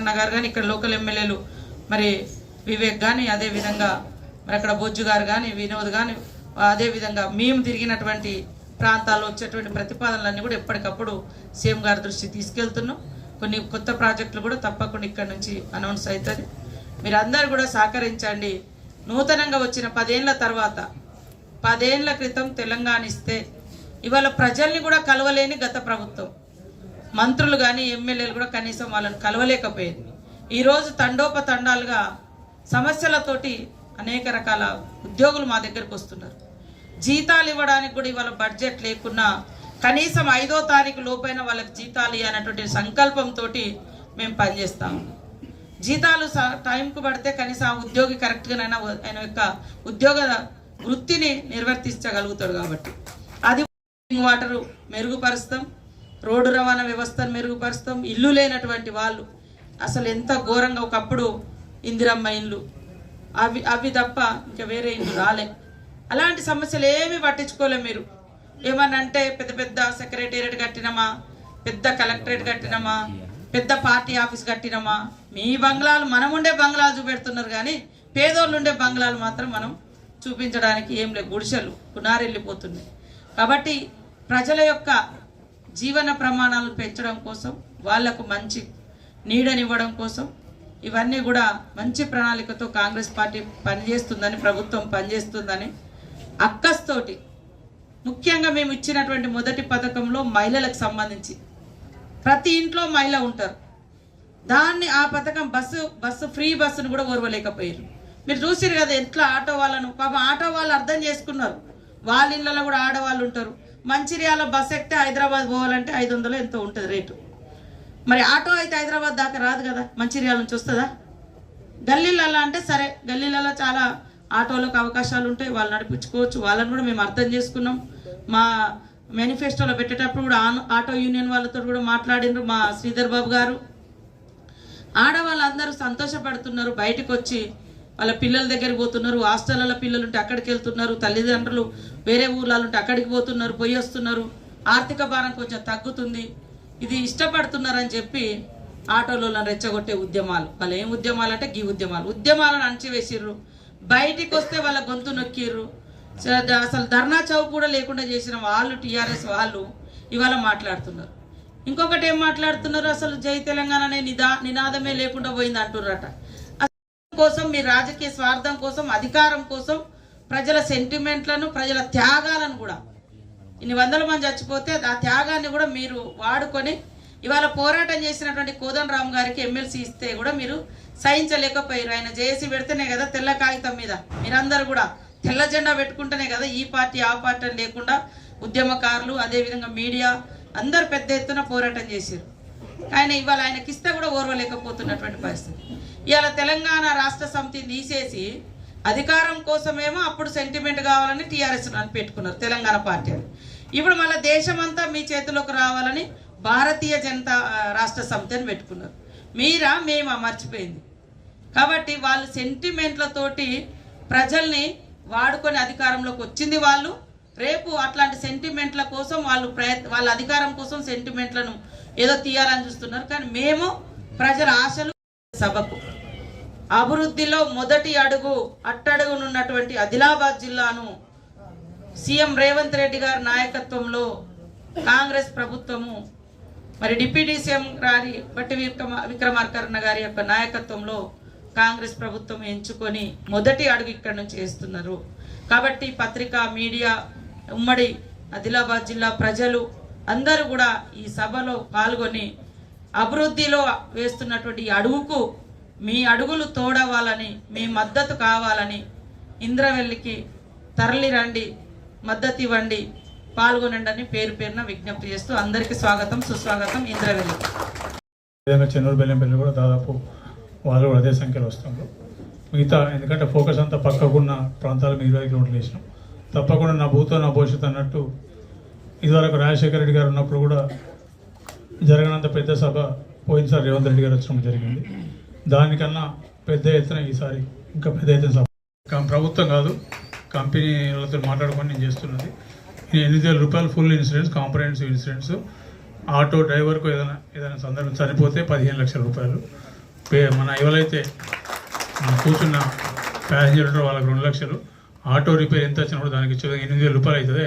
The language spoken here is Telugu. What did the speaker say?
అన్న గారు కానీ ఇక్కడ లోకల్ ఎమ్మెల్యేలు మరి వివేక్ కానీ అదేవిధంగా మరి అక్కడ బొజ్జు గారు కానీ వినోద్ కానీ అదేవిధంగా మేము తిరిగినటువంటి ప్రాంతాల్లో వచ్చేటువంటి ప్రతిపాదనలన్నీ కూడా ఎప్పటికప్పుడు సీఎం గారి దృష్టికి తీసుకెళ్తున్నాం. కొన్ని కొత్త ప్రాజెక్టులు కూడా తప్పకుండా ఇక్కడ నుంచి అనౌన్స్ అవుతుంది. మీరు అందరు కూడా సహకరించండి. నూతనంగా వచ్చిన పదేళ్ళ తర్వాత పదేళ్ళ క్రితం తెలంగాణ ఇస్తే ఇవాళ ప్రజల్ని కూడా కలవలేని గత ప్రభుత్వం. మంత్రులు కానీ ఎమ్మెల్యేలు కూడా కనీసం వాళ్ళని కలవలేకపోయేది. ఈరోజు తండోపతండాలుగా సమస్యలతోటి అనేక రకాల ఉద్యోగులు మా దగ్గరకు వస్తున్నారు. జీతాలు ఇవ్వడానికి కూడా ఇవాళ బడ్జెట్ లేకున్నా కనీసం ఐదో తారీఖు లోపైన వాళ్ళకి జీతాలు ఇవ్వనటువంటి సంకల్పంతో మేము పనిచేస్తాం. జీతాలు స- టైంకు పడితే కనీసం ఆ ఉద్యోగి కరెక్ట్గానైనా ఆయన యొక్క ఉద్యోగ వృత్తిని నిర్వర్తించగలుగుతాడు కాబట్టి. అది వాటర్ మెరుగుపరుస్తాం. రోడ్డు రవాణా వ్యవస్థను మెరుగుపరుస్తాం. ఇల్లు లేనటువంటి వాళ్ళు అసలు ఎంత ఘోరంగా ఒకప్పుడు ఇందిరమ్మ ఇల్లు అవి అవి తప్ప ఇంకా వేరే ఇల్లు రాలే. అలాంటి సమస్యలు ఏమీ పట్టించుకోలే మీరు. ఏమన్నా అంటే పెద్ద పెద్ద సెక్రటేరియట్ కట్టినమా పెద్ద కలెక్టరేట్ కట్టినమా పెద్ద పార్టీ ఆఫీస్ కట్టినమా. మీ బంగ్లాలు మనం ఉండే బంగ్లాలు చూపెడుతున్నారు కానీ పేదోళ్ళు ఉండే బంగ్లాలు మాత్రం మనం చూపించడానికి ఏం లేవు గుడిసెలు పునారెళ్ళిపోతున్నాయి. కాబట్టి ప్రజల యొక్క జీవన ప్రమాణాలను పెంచడం కోసం వాళ్ళకు మంచి నీడనివ్వడం కోసం ఇవన్నీ కూడా మంచి ప్రణాళికతో కాంగ్రెస్ పార్టీ పనిచేస్తుందని ప్రభుత్వం పనిచేస్తుందని అక్కస్తోటి ముఖ్యంగా మేము ఇచ్చినటువంటి మొదటి పథకంలో మహిళలకు సంబంధించి ప్రతి ఇంట్లో మహిళ ఉంటారు. దాన్ని ఆ పథకం బస్సు బస్సు ఫ్రీ బస్సును కూడా ఓర్వలేకపోయారు. మీరు చూసిరు కదా ఎట్లా ఆటో వాళ్ళను పాప ఆటో వాళ్ళు అర్థం చేసుకున్నారు. వాళ్ళ ఇళ్ళలో కూడా ఆడవాళ్ళు ఉంటారు. మంచిర్యాల బస్ ఎక్కితే హైదరాబాద్ పోవాలంటే ఐదు వందలు ఎంతో ఉంటుంది రేటు. మరి ఆటో అయితే హైదరాబాద్ దాకా రాదు కదా? మంచిర్యాల నుంచి వస్తుందా? గల్లీలలో అంటే సరే గల్లీలలో చాలా ఆటోలకు అవకాశాలు ఉంటాయి వాళ్ళు నడిపించుకోవచ్చు. వాళ్ళని కూడా మేము అర్థం చేసుకున్నాం. మా మేనిఫెస్టోలో పెట్టేటప్పుడు కూడా ఆన్- ఆటో యూనియన్ వాళ్ళతో కూడా మాట్లాడినారు మా శ్రీధర్ బాబు గారు. ఆడవాళ్ళందరూ సంతోషపడుతున్నారు బయటకు వచ్చి వాళ్ళ పిల్లల దగ్గరికి పోతున్నారు హాస్టల్లో పిల్లలు ఉంటే అక్కడికి వెళ్తున్నారు తల్లిదండ్రులు వేరే ఊర్లలో ఉంటే అక్కడికి పోతున్నారు పోయి వస్తున్నారు. ఆర్థిక భారం కొంచెం తగ్గుతుంది. ఇది ఇష్టపడుతున్నారని చెప్పి ఆటోలలో రెచ్చగొట్టే ఉద్యమాలు. వాళ్ళు ఏం ఉద్యమాలు అంటే గీ ఉద్యమాలు. ఉద్యమాలను అణచివేసిర్రు. బయటికి వస్తే వాళ్ళ గొంతు నొక్కిర్రు. అసలు ధర్నా చౌక్ కూడా లేకుండా చేసిన వాళ్ళు టీఆర్ఎస్ వాళ్ళు ఇవాళ మాట్లాడుతున్నారు. ఇంకొకటి ఏం మాట్లాడుతున్నారు? అసలు జై తెలంగాణ అనే నిదా నినాదమే లేకుండా పోయింది అంటుర్రట. కోసం మీ రాజకీయ స్వార్థం కోసం అధికారం కోసం ప్రజల సెంటిమెంట్లను ప్రజల త్యాగాలను కూడా. ఇన్ని వందల మంది చచ్చిపోతే ఆ త్యాగాన్ని కూడా మీరు వాడుకొని ఇవాళ పోరాటం చేసినటువంటి కోదన్ రామ్ గారికి ఎమ్మెల్సీ ఇస్తే కూడా మీరు సహించలేకపోయారు. ఆయన జేఏసీ పెడితేనే కదా తెల్ల కాగితం మీద. మీరందరూ కూడా తెల్ల జెండా పెట్టుకుంటేనే కదా ఈ పార్టీ ఆ పార్టీ అని లేకుండా ఉద్యమకారులు అదేవిధంగా మీడియా అందరు పెద్ద ఎత్తున పోరాటం చేశారు. ఆయన ఇవాళ ఆయనకిస్తే కూడా ఓర్వలేకపోతున్నటువంటి పరిస్థితి. ఇలా తెలంగాణ రాష్ట్ర సమితిని తీసేసి అధికారం కోసమేమో అప్పుడు సెంటిమెంట్ కావాలని టీఆర్ఎస్ అని పెట్టుకున్నారు తెలంగాణ పార్టీ అని. ఇప్పుడు మళ్ళీ దేశమంతా మీ చేతిలోకి రావాలని భారతీయ జనతా రాష్ట్ర సమితి అని పెట్టుకున్నారు. మీరా మేమా? మర్చిపోయింది. కాబట్టి వాళ్ళు సెంటిమెంట్లతోటి ప్రజల్ని వాడుకొని అధికారంలోకి వచ్చింది వాళ్ళు. రేపు అట్లాంటి సెంటిమెంట్ల కోసం వాళ్ళు ప్రయత్ వాళ్ళ అధికారం కోసం సెంటిమెంట్లను ఏదో తీయాలని చూస్తున్నారు. కానీ మేము ప్రజల ఆశలు సభకు. అభివృద్ధిలో మొదటి అడుగు అట్టడుగునున్నటువంటి ఆదిలాబాద్ జిల్లాను సీఎం రేవంత్ రెడ్డి గారి నాయకత్వంలో కాంగ్రెస్ ప్రభుత్వము మరి డిప్యూటీ సీఎం గారి బట్టి విక్రమ విక్రమార్కరణ గారి యొక్క నాయకత్వంలో కాంగ్రెస్ ప్రభుత్వం ఎంచుకొని మొదటి అడుగు ఇక్కడ నుంచి వేస్తున్నారు. కాబట్టి పత్రిక మీడియా ఉమ్మడి ఆదిలాబాద్ జిల్లా ప్రజలు అందరూ కూడా ఈ సభలో పాల్గొని అభివృద్ధిలో వేస్తున్నటువంటి అడుగుకు మీ అడుగులు తోడవాలని మీ మద్దతు కావాలని ఇంద్రవెల్లికి తరలిరండి మద్దతు ఇవ్వండి పాల్గొనండి అని పేరు పేరున విజ్ఞప్తి చేస్తూ అందరికీ స్వాగతం సుస్వాగతం ఇంద్రవెల్లి. చెన్నూరు బెల్లంపల్లి కూడా దాదాపు వాళ్ళు కూడా అదే సంఖ్యలో వస్తున్నారు మిగతా ఎందుకంటే ఫోకస్ అంతా పక్కకున్న ప్రాంతాలు మీరు ఇరవై కిలోమీటర్లు వేసినాం. తప్పకుండా నా భూతో నా భవిష్యత్తు అన్నట్టు ఇదివరకు రాజశేఖర రెడ్డి గారు ఉన్నప్పుడు కూడా జరగనంత పెద్ద సభ పోయినసారి రేవంత్ రెడ్డి గారు వచ్చినప్పుడు జరిగింది. దానికన్నా పెద్ద ఎత్తున ఈసారి ఇంకా పెద్ద ఎత్తున సభ. ప్రభుత్వం కాదు కంపెనీలతో మాట్లాడుకొని నేను చేస్తున్నది. ఎనిమిది వేల రూపాయలు full insurance comprehensive insurance. Auto డ్రైవర్కు ఏదైనా ఏదైనా సందర్భం చనిపోతే పదిహేను లక్షల రూపాయలు. పే- మన ఎవరైతే కూర్చున్న ప్యాసింజర్ ఉంటారో వాళ్ళకి రెండు లక్షలు. ఆటో రిపేర్ ఎంత వచ్చినప్పుడు దానికి ఇచ్చే ఎనిమిది వేల రూపాయలు అవుతుంది.